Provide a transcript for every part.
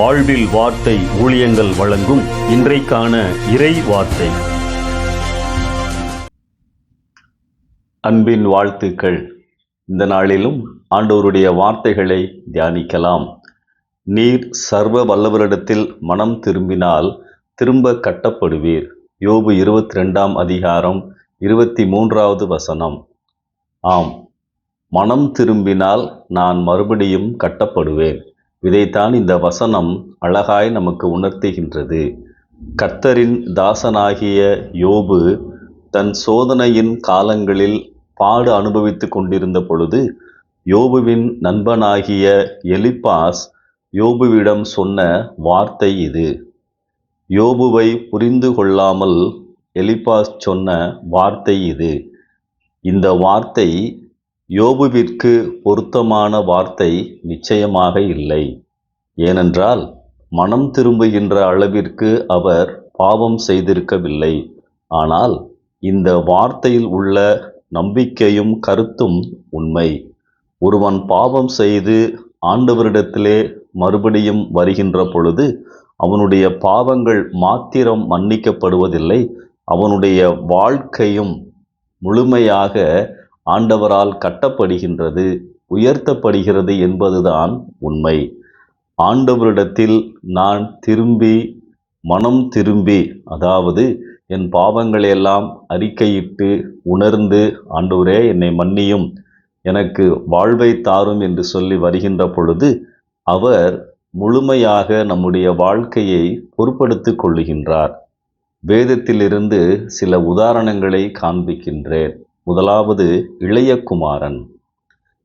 வாழ்வில் வார்த்தை ஊழியங்கள் வழங்கும் இன்றைக்கான இறை வார்த்தை. அன்பின் வாழ்த்துக்கள். இந்த நாளிலும் ஆண்டோருடைய வார்த்தைகளை தியானிக்கலாம். நீர் சர்வ வல்லவரிடத்தில் மனம் திரும்பினால் திரும்ப கட்டப்படுவீர். யோபு இருபத்தி ரெண்டாம் அதிகாரம் இருபத்தி மூன்றாவது வசனம். ஆம் மனம் திரும்பினால் நான் மறுபடியும் கட்டப்படுவேன். இதைத்தான் இந்த வசனம் அழகாய் நமக்கு உணர்த்துகின்றது. கர்த்தரின் தாசனாகிய யோபு தன் சோதனையின் காலங்களில் பாடு அனுபவித்து கொண்டிருந்த பொழுது யோபுவின் நண்பனாகிய எலிப்பாஸ் யோபுவிடம் சொன்ன வார்த்தை இது. யோபுவை புரிந்து கொள்ளாமல் எலிப்பாஸ் சொன்ன வார்த்தை இது. இந்த வார்த்தை யோபுவிற்கு பொருத்தமான வார்த்தை நிச்சயமாக இல்லை. ஏனென்றால் மனம் திரும்புகின்ற அளவிற்கு அவர் பாவம் செய்திருக்கவில்லை. ஆனால் இந்த வார்த்தையில் உள்ள நம்பிக்கையும் கருத்தும் உண்மை. ஒருவன் பாவம் செய்து ஆண்டவரிடத்திலே மறுபடியும் வருகின்ற பொழுது அவனுடைய பாவங்கள் மாத்திரம் மன்னிக்கப்படுவதில்லை. அவனுடைய வாழ்க்கையும் முழுமையாக ஆண்டவரால் கட்டப்படுகின்றது உயர்த்தப்படுகிறது என்பதுதான் உண்மை. ஆண்டவரிடத்தில் நான் திரும்பி மனம் திரும்பி அதாவது என் பாவங்களையெல்லாம் அறிக்கையிட்டு உணர்ந்து ஆண்டவரே என்னை மன்னியும் எனக்கு வாழ்வை தாரும் என்று சொல்லி வருகின்ற பொழுது அவர் முழுமையாக நம்முடைய வாழ்க்கையை பொறுப்படுத்திக் கொள்ளுகின்றார். வேதத்திலிருந்து சில உதாரணங்களை காண்பிக்கின்றேன். முதலாவது இளைய குமாரன்.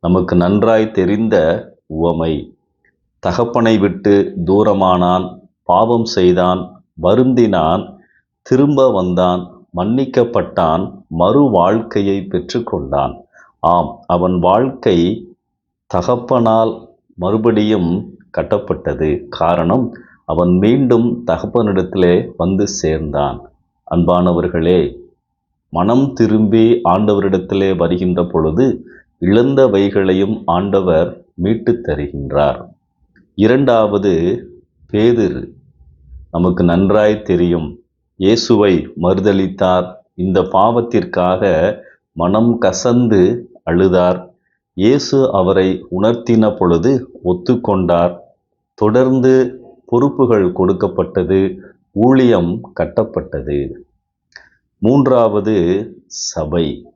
நமக்கு நன்றாய் தெரிந்த உவமை. தகப்பனை விட்டு தூரமானான் பாவம் செய்தான் வருந்தினான் திரும்ப வந்தான் மன்னிக்கப்பட்டான் மறு வாழ்க்கையை பெற்றுக்கொண்டான். ஆம் அவன் வாழ்க்கை தகப்பனால் மறுபடியும் கட்டப்பட்டது. காரணம் அவன் மீண்டும் தகப்பனிடத்திலே வந்து சேர்ந்தான். அன்பானவர்களே மனம் திரும்பி ஆண்டவரிடத்திலே வருகின்ற பொழுது இழந்தவைகளையும் ஆண்டவர் மீட்டு தருகின்றார். இரண்டாவது பேதிரு. நமக்கு நன்றாய் தெரியும் இயேசுவை மறுதளித்தார் இந்த பாவத்திற்காக மனம் கசந்து அழுதார். இயேசு அவரை உணர்த்தின பொழுது ஒத்துக்கொண்டார். தொடர்ந்து பொறுப்புகள் கொடுக்கப்பட்டது ஊழியம் கட்டப்பட்டது. மூன்றாவது சபை.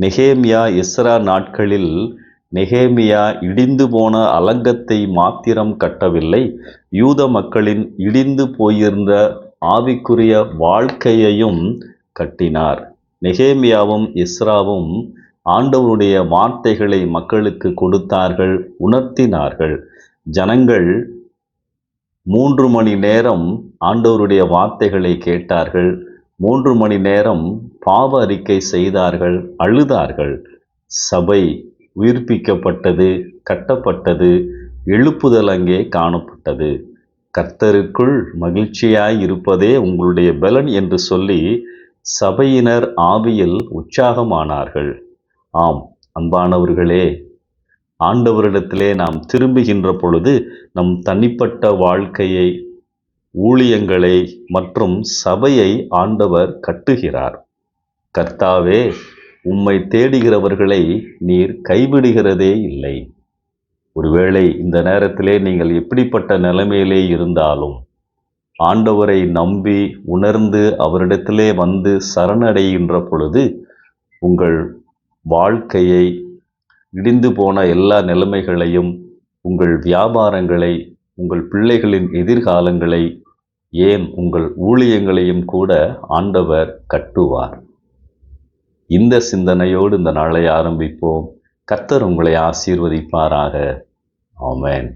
நெகேமியா எஸ்ரா நாட்களில் நெகேமியா இடிந்து போன அலங்கத்தை மாத்திரம் கட்டவில்லை. யூத மக்களின் இடிந்து போயிருந்த ஆவிக்குரிய வாழ்க்கையையும் கட்டினார். நெகேமியாவும் இஸ்ராவும் ஆண்டவருடைய வார்த்தைகளை மக்களுக்கு கொடுத்தார்கள் உணர்த்தினார்கள். ஜனங்கள் மூன்று மணி நேரம் ஆண்டவருடைய வார்த்தைகளை கேட்டார்கள். மூன்று மணி நேரம் பாவ அறிக்கை செய்தார்கள் அழுதார்கள். சபை உயிர்ப்பிக்கப்பட்டது கட்டப்பட்டது எழுப்புதல் அங்கே காணப்பட்டது. கர்த்தருக்குள் மகிழ்ச்சியாய் இருப்பதே உங்களுடைய பலன் என்று சொல்லி சபையினர் ஆவியில் உற்சாகமானார்கள். ஆம் அன்பானவர்களே ஆண்டவரிடத்திலே நாம் திரும்புகின்ற பொழுது நம் தனிப்பட்ட வாழ்க்கையை ஊழியங்களை மற்றும் சபையை ஆண்டவர் கட்டுகிறார். கர்த்தாவே உம்மை தேடுகிறவர்களை நீர் கைவிடுகிறதே இல்லை. ஒருவேளை இந்த நேரத்திலே நீங்கள் எப்படிப்பட்ட நிலைமையிலே இருந்தாலும் ஆண்டவரை நம்பி உணர்ந்து அவரிடத்திலே வந்து சரணடைகின்ற பொழுது உங்கள் வாழ்க்கையை இடிந்து போன எல்லா நிலைமைகளையும் உங்கள் வியாபாரங்களை உங்கள் பிள்ளைகளின் எதிர்காலங்களை ஏன் உங்கள் ஊழியங்களையும் கூட ஆண்டவர் கட்டுவார்? இந்த சிந்தனையோடு இந்த நாளை ஆரம்பிப்போம். கர்த்தர் உங்களை ஆசீர்வதிப்பாராக. ஆமேன்.